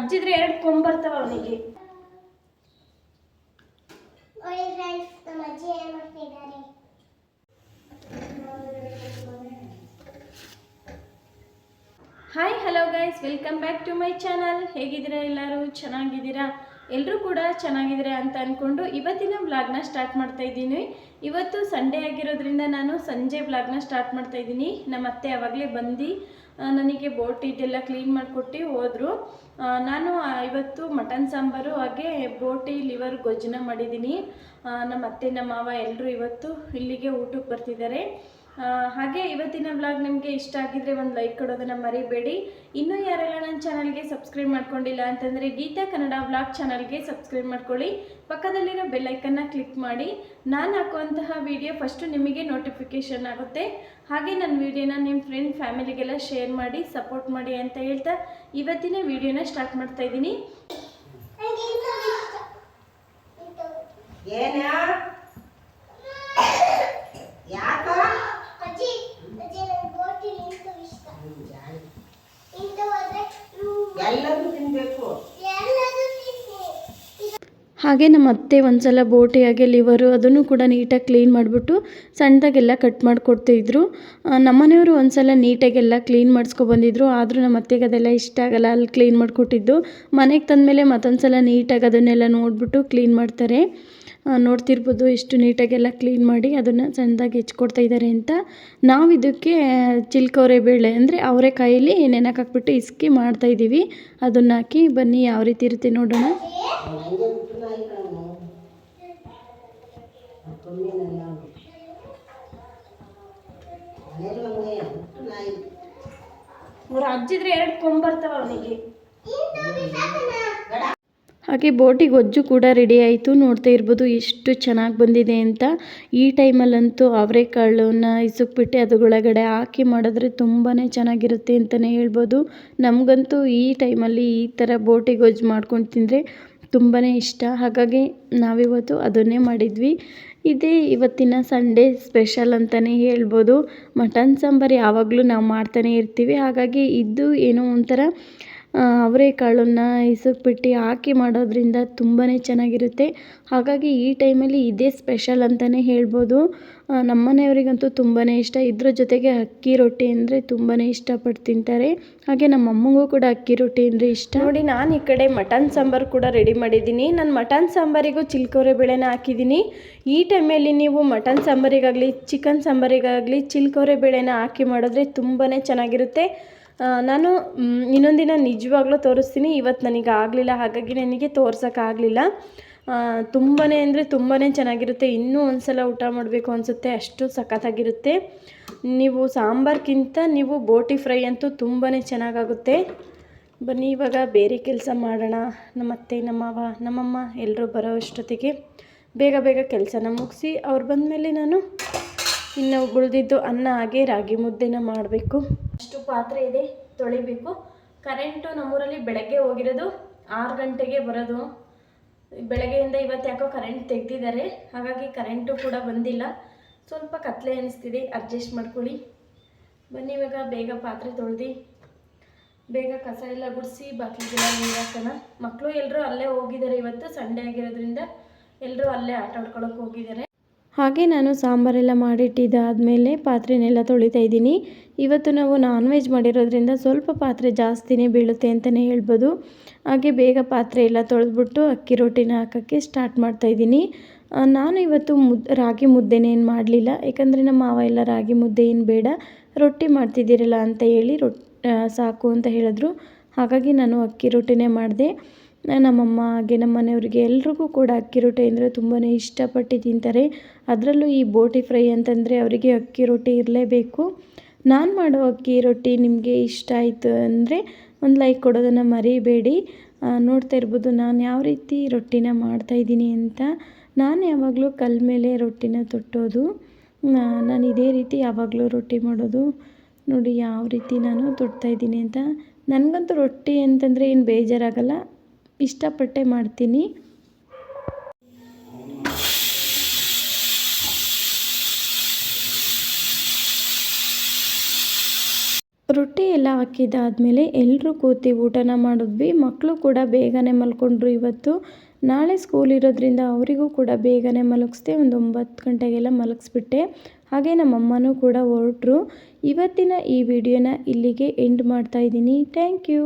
ಅಜ್ಜಿದ್ರೆ ಎರಡು ಕೊಂಬರ್ತಾವ ಅವನಿಗೆ. Hi hello guys welcome back to my channel ಹೇಗಿದ್ದೀರಾ ಎಲ್ಲರೂ? ಚೆನ್ನಾಗಿದ್ದೀರಾ? ಎಲ್ಲರೂ ಕೂಡ ಚೆನ್ನಾಗಿದ್ದೀರಾ ಅಂತ ಅಂದ್ಕೊಂಡು ಇವತ್ತಿನ ಬ್ಲಾಗ್ನ ಸ್ಟಾರ್ಟ್ ಮಾಡ್ತಾ ಇದ್ದೀನಿ. ಇವತ್ತು ಸಂಡೇ ಆಗಿರೋದ್ರಿಂದ ನಾನು ಸಂಜೆ ಬ್ಲಾಗ್ನ ಸ್ಟಾರ್ಟ್ ಮಾಡ್ತಾ ಇದ್ದೀನಿ. ನಮ್ಮ ಅತ್ತೆ ಆವಾಗಲೇ ಬಂದು ನನಗೆ ಬೋಟ್ ಇದೆಲ್ಲ ಕ್ಲೀನ್ ಮಾಡಿಕೊಟ್ಟು ಹೋದರು. ನಾನು ಇವತ್ತು ಮಟನ್ ಸಾಂಬಾರು ಹಾಗೆ ಬೋಟಿ ಲಿವರ್ ಗೊಜ್ಜನ್ನ ಮಾಡಿದ್ದೀನಿ. ನಮ್ಮ ಅತ್ತೆ, ನಮ್ಮ ಮಾವ ಎಲ್ಲರೂ ಇವತ್ತು ಇಲ್ಲಿಗೆ ಊಟಕ್ಕೆ ಬರ್ತಿದ್ದಾರೆ. ಹಾಗೆ ಇವತ್ತಿನ ವ್ಲಾಗ್ ನಿಮಗೆ ಇಷ್ಟ ಆಗಿದ್ರೆ ಒಂದು ಲೈಕ್ ಕೊಡೋದನ್ನು ಮರಿಬೇಡಿ. ಇನ್ನೂ ಯಾರೆಲ್ಲ ನನ್ನ ಚಾನಲ್ಗೆ ಸಬ್ಸ್ಕ್ರೈಬ್ ಮಾಡ್ಕೊಂಡಿಲ್ಲ ಅಂತಂದರೆ ಗೀತಾ ಕನ್ನಡ ವ್ಲಾಗ್ ಚಾನಲ್ಗೆ ಸಬ್ಸ್ಕ್ರೈಬ್ ಮಾಡ್ಕೊಳ್ಳಿ. ಪಕ್ಕದಲ್ಲಿರೋ ಬೆಲ್ಲೈಕನ್ನ ಕ್ಲಿಕ್ ಮಾಡಿ. ನಾನು ಹಾಕುವಂತಹ ವಿಡಿಯೋ ಫಸ್ಟು ನಿಮಗೆ ನೋಟಿಫಿಕೇಷನ್ ಆಗುತ್ತೆ. ಹಾಗೆ ನನ್ನ ವಿಡಿಯೋನ ನಿಮ್ಮ ಫ್ರೆಂಡ್ ಫ್ಯಾಮಿಲಿಗೆಲ್ಲ ಶೇರ್ ಮಾಡಿ ಸಪೋರ್ಟ್ ಮಾಡಿ ಅಂತ ಹೇಳ್ತಾ ಇವತ್ತಿನ ವಿಡಿಯೋನ ಸ್ಟಾರ್ಟ್ ಮಾಡ್ತಾ ಇದ್ದೀನಿ. ಯಾಕ ಅಜ್ಜಿ ಅಜ್ಜಿ ನನಗೆ ಬೋಟಿ ನಿಂತು ಇಷ್ಟ ಇಂದು ಹೋದ್ರೆ ಹ್ಮ್, ಎಲ್ಲರೂ ತಿನ್ಬೇಕು ಎಲ್ಲದೂ ತಿನ್ನಿ ಹಾಗೆ ನಮ್ಮ ಅತ್ತೆ ಒಂದ್ಸಲ ಬೋಟಿ ಹಾಗೆ ಲಿವರು ಅದನ್ನು ಕೂಡ ನೀಟಾಗಿ ಕ್ಲೀನ್ ಮಾಡಿಬಿಟ್ಟು ಸಣ್ಣದಾಗೆಲ್ಲ ಕಟ್ ಮಾಡಿಕೊಡ್ತಿದ್ರು. ನಮ್ಮನೆಯವರು ಒಂದ್ಸಲ ನೀಟಾಗೆಲ್ಲ ಕ್ಲೀನ್ ಮಾಡಿಸ್ಕೊಬಂದಿದ್ರು ಆದರೂ ನಮ್ಮ ಅತ್ತೆಗೆ ಅದೆಲ್ಲ ಇಷ್ಟ ಆಗಲ್ಲ. ಅಲ್ಲಿ ಕ್ಲೀನ್ ಮಾಡಿಕೊಟ್ಟಿದ್ದು. ಮನೆಗೆ ತಂದಮೇಲೆ ಮತ್ತೊಂದು ಸಲ ನೀಟಾಗಿ ಅದನ್ನೆಲ್ಲ ನೋಡಿಬಿಟ್ಟು ಕ್ಲೀನ್ ಮಾಡ್ತಾರೆ. ನೋಡ್ತಿರ್ಬೋದು. ಎಷ್ಟು ನೀಟಾಗೆಲ್ಲ ಕ್ಲೀನ್ ಮಾಡಿ ಅದನ್ನು ಸಣ್ಣದಾಗಿ ಹೆಚ್ಕೊಡ್ತಾ ಇದ್ದಾರೆ ಅಂತ. ನಾವು ಇದಕ್ಕೆ ಚಿಲ್ಕವರೆ ಬೇಳೆ ಅಂದರೆ ಅವರೆಕಾಯಲ್ಲಿ ನೆನಕ್ಕೆ ಹಾಕ್ಬಿಟ್ಟು ಇಸ್ಕಿ ಮಾಡ್ತಾ ಇದ್ದೀವಿ ಅದನ್ನು ಹಾಕಿ ಬನ್ನಿ ಯಾವ ರೀತಿ ಇರುತ್ತೆ ನೋಡೋಣ. ಅಜ್ಜಿದ್ರೆ ಎರಡು ಕೊಂಬರ್ತಾವ ಅವನಿಗೆ. ಹಾಗೆ ಬೋಟಿ ಗೊಜ್ಜು ಕೂಡ ರೆಡಿ ಆಯಿತು. ನೋಡ್ತಾ ಇರ್ಬೋದು ಎಷ್ಟು ಚೆನ್ನಾಗಿ ಬಂದಿದೆ ಅಂತ. ಈ ಟೈಮಲ್ಲಂತೂ ಅವರೆಕಾಳನ್ನ ಇಸುಕ್ಬಿಟ್ಟು ಅದ್ರೊಳಗಡೆ ಹಾಕಿ ಮಾಡಿದ್ರೆ ತುಂಬಾ ಚೆನ್ನಾಗಿರುತ್ತೆ ಅಂತಲೇ ಹೇಳ್ಬೋದು. ನಮಗಂತೂ ಈ ಟೈಮಲ್ಲಿ ಈ ಥರ ಬೋಟಿ ಗೊಜ್ಜು ಮಾಡ್ಕೊಂಡು ತಿಂದರೆ ತುಂಬಾ ಇಷ್ಟ. ಹಾಗಾಗಿ ನಾವಿವತ್ತು ಅದನ್ನೇ ಮಾಡಿದ್ವಿ. ಇದೇ ಇವತ್ತಿನ ಸಂಡೇ ಸ್ಪೆಷಲ್ ಅಂತಲೇ ಹೇಳ್ಬೋದು. ಮಟನ್ ಸಾಂಬಾರು ಯಾವಾಗಲೂ ನಾವು ಮಾಡ್ತಾನೆ ಇರ್ತೀವಿ. ಹಾಗಾಗಿ ಇದು ಏನೋ ಒಂಥರ ಅವರೆಕಾಳನ್ನ ಇಸುಕ್ಬಿಟ್ಟು ಹಾಕಿ ಮಾಡೋದರಿಂದ ತುಂಬಾ ಚೆನ್ನಾಗಿರುತ್ತೆ. ಹಾಗಾಗಿ ಈ ಟೈಮಲ್ಲಿ ಇದೇ ಸ್ಪೆಷಲ್ ಅಂತಲೇ ಹೇಳ್ಬೋದು. ನಮ್ಮ ಮನೆಯವರಿಗಂತೂ ತುಂಬಾ ಇಷ್ಟ. ಇದ್ರ ಜೊತೆಗೆ ಅಕ್ಕಿ ರೊಟ್ಟಿ ಅಂದರೆ ತುಂಬಾ ಇಷ್ಟಪಟ್ಟು ತಿಂತಾರೆ. ಹಾಗೆ ನಮ್ಮ ಅಮ್ಮಂಗೂ ಕೂಡ ಅಕ್ಕಿ ರೊಟ್ಟಿ ಅಂದರೆ ಇಷ್ಟ. ನೋಡಿ, ನಾನು ಈ ಕಡೆ ಮಟನ್ ಸಾಂಬಾರು ಕೂಡ ರೆಡಿ ಮಾಡಿದ್ದೀನಿ. ನಾನು ಮಟನ್ ಸಾಂಬಾರಿಗೂ ಚಿಲ್ಕೋರೆ ಬೇಳೆನ ಹಾಕಿದ್ದೀನಿ. ಈ ಟೈಮಲ್ಲಿ ನೀವು ಮಟನ್ ಸಾಂಬಾರಿಗಾಗಲಿ, ಚಿಕನ್ ಸಾಂಬಾರಿಗಾಗಲಿ ಚಿಲ್ಕೋರೆ ಬೇಳೆನ ಹಾಕಿ ಮಾಡಿದ್ರೆ ತುಂಬಾ ಚೆನ್ನಾಗಿರುತ್ತೆ. ನಾನು ಇನ್ನೊಂದಿನ ನಿಜವಾಗ್ಲೂ ತೋರಿಸ್ತೀನಿ. ಇವತ್ತು ನನಗೆ ಆಗಲಿಲ್ಲ, ಹಾಗಾಗಿ ನನಗೆ ತೋರ್ಸೋಕ್ಕಾಗಲಿಲ್ಲ ತುಂಬಾ ಅಂದರೆ ತುಂಬಾ ಚೆನ್ನಾಗಿರುತ್ತೆ. ಇನ್ನೂ ಒಂದು ಸಲ ಊಟ ಮಾಡಬೇಕು ಅನಿಸುತ್ತೆ. ಅಷ್ಟು ಸಖತ್ತಾಗಿರುತ್ತೆ. ನೀವು ಸಾಂಬಾರ್ಗಿಂತ ನೀವು ಬೋಟಿ ಫ್ರೈ ಅಂತೂ ತುಂಬಾ ಚೆನ್ನಾಗಾಗುತ್ತೆ. ಬನ್ನಿ, ಇವಾಗ ಬೇರೆ ಕೆಲಸ ಮಾಡೋಣ. ನಮ್ಮ ಅತ್ತೆ, ನಮ್ಮ ಮಾವ, ನಮ್ಮಮ್ಮ ಎಲ್ಲರೂ ಬರೋ ಅಷ್ಟೊತ್ತಿಗೆ ಬೇಗ ಬೇಗ ಕೆಲಸನ ಮುಗಿಸಿ, ಅವ್ರು ಬಂದಮೇಲೆ ನಾನು ಇನ್ನು ಉಳಿದಿದ್ದು ಅನ್ನ, ಹಾಗೆ ರಾಗಿ ಮುದ್ದೆನ ಮಾಡಬೇಕು. ಅಷ್ಟು ಪಾತ್ರೆ ಇದೆ, ತೊಳಿಬೇಕು. ಕರೆಂಟು ನಮ್ಮೂರಲ್ಲಿ ಬೆಳಗ್ಗೆ ಹೋಗಿರೋದು ಆರು ಗಂಟೆಗೆ ಬರೋದು. ಬೆಳಗ್ಗೆಯಿಂದ ಇವತ್ತು ಯಾಕೋ ಕರೆಂಟ್ ತೆಗೆದಿದ್ದಾರೆ, ಹಾಗಾಗಿ ಕರೆಂಟು ಕೂಡ ಬಂದಿಲ್ಲ. ಸ್ವಲ್ಪ ಕತ್ಲೆ ಅನಿಸ್ತಿದೆ ಅಡ್ಜಸ್ಟ್ ಮಾಡ್ಕೊಳ್ಳಿ. ಬನ್ನಿ ಇವಾಗ ಬೇಗ ಪಾತ್ರೆ ತೊಳೆದು. ಬೇಗ ಕಸ ಎಲ್ಲ ಗುಡಿಸಿ ಬಾಕಿಗೆಲ್ಲ ನೀರು ಮಕ್ಕಳು ಎಲ್ಲರೂ ಅಲ್ಲೇ ಹೋಗಿದ್ದಾರೆ ಇವತ್ತು, ಸಂಡೇ ಆಗಿರೋದ್ರಿಂದ ಎಲ್ಲರೂ ಅಲ್ಲೇ ಆಟ ಆಡ್ಕೊಳಕ್ಕೆ ಹೋಗಿದ್ದಾರೆ. ಹಾಗೆ ನಾನು ಸಾಂಬಾರೆಲ್ಲ ಮಾಡಿಟ್ಟಿದ್ದಾದಮೇಲೆ ಪಾತ್ರೆನೆಲ್ಲ ತೊಳಿತಾ ಇದ್ದೀನಿ. ಇವತ್ತು ನಾವು ನಾನ್ ವೆಜ್ ಮಾಡಿರೋದ್ರಿಂದ ಸ್ವಲ್ಪ ಪಾತ್ರೆ ಜಾಸ್ತಿನೇ ಬೀಳುತ್ತೆ ಅಂತಲೇ ಹೇಳ್ಬೋದು. ಹಾಗೆ ಬೇಗ ಪಾತ್ರೆ ಎಲ್ಲ ತೊಳೆದ್ಬಿಟ್ಟು ಅಕ್ಕಿ ರೊಟ್ಟಿನ ಹಾಕೋಕ್ಕೆ ಸ್ಟಾರ್ಟ್ ಮಾಡ್ತಾ ಇದ್ದೀನಿ. ನಾನು ಇವತ್ತು ಮುದ್, ರಾಗಿ ಮುದ್ದೆನೇನು ಮಾಡಲಿಲ್ಲ. ಯಾಕಂದರೆ ನಮ್ಮ ಮಾವ ಎಲ್ಲ ರಾಗಿ ಮುದ್ದೆ ಏನು ಬೇಡ, ರೊಟ್ಟಿ ಮಾಡ್ತಿದ್ದೀರಲ್ಲ ಅಂತ ಹೇಳಿ ರೊಟ್ಟಿ ಸಾಕು ಅಂತ ಹೇಳಿದ್ರು. ಹಾಗಾಗಿ ನಾನು ಅಕ್ಕಿ ರೊಟ್ಟಿನೇ ಮಾಡಿದೆ. ನಮ್ಮಮ್ಮ ಹಾಗೆ ನಮ್ಮ ಮನೆಯವ್ರಿಗೆ ಎಲ್ರಿಗೂ ಕೂಡ ಅಕ್ಕಿ ರೊಟ್ಟಿ ಅಂದರೆ ತುಂಬಾ ಇಷ್ಟಪಟ್ಟು ತಿಂತಾರೆ. ಅದರಲ್ಲೂ ಈ ಬೋಟಿ ಫ್ರೈ ಅಂತಂದರೆ ಅವರಿಗೆ ಅಕ್ಕಿ ರೊಟ್ಟಿ ಇರಲೇಬೇಕು. ನಾನು ಮಾಡೋ ಅಕ್ಕಿ ರೊಟ್ಟಿ ನಿಮಗೆ ಇಷ್ಟ ಆಯಿತು ಅಂದರೆ ಒಂದು ಲೈಕ್ ಕೊಡೋದನ್ನು ಮರೀಬೇಡಿ. ನೋಡ್ತಾ ಇರ್ಬೋದು ನಾನು ಯಾವ ರೀತಿ ರೊಟ್ಟಿನ ಮಾಡ್ತಾಯಿದ್ದೀನಿ ಅಂತ. ನಾನು ಯಾವಾಗಲೂ ಕಲ್ಲ ಮೇಲೆ ರೊಟ್ಟಿನ ತೊಟ್ಟೋದು. ನಾನು ಇದೇ ರೀತಿ ಯಾವಾಗಲೂ ರೊಟ್ಟಿ ಮಾಡೋದು. ನೋಡಿ ಯಾವ ರೀತಿ ನಾನು ತೊಟ್ತಾಯಿದ್ದೀನಿ ಅಂತ. ನನಗಂತೂ ರೊಟ್ಟಿ ಅಂತಂದರೆ ಏನು ಬೇಜಾರಾಗಲ್ಲ. ಇಷ್ಟಪಟ್ಟೆ ಮಾಡ್ತೀನಿ. ರೊಟ್ಟಿ ಎಲ್ಲ ಹಾಕಿದ್ದಾದಮೇಲೆ ಎಲ್ಲರೂ ಕೂತಿ ಊಟನ ಮಾಡಿದ್ವಿ. ಮಕ್ಕಳು ಕೂಡ ಬೇಗನೆ ಮಲ್ಕೊಂಡ್ರು ಇವತ್ತು. ನಾಳೆ ಸ್ಕೂಲ್ ಇರೋದ್ರಿಂದ ಅವರಿಗೂ ಕೂಡ ಬೇಗನೆ ಮಲಗಿಸ್ದೆ ಒಂದು ಒಂಬತ್ತು ಗಂಟೆಗೆಲ್ಲ ಮಲಗಿಸ್ಬಿಟ್ಟೆ. ಹಾಗೆ ನಮ್ಮಮ್ಮನೂ ಕೂಡ ಹೊರಟ್ರು. ಇವತ್ತಿನ ಈ ವಿಡಿಯೋನ ಇಲ್ಲಿಗೆ ಎಂಡ್ ಮಾಡ್ತಾಯಿದ್ದೀನಿ ಥ್ಯಾಂಕ್ ಯು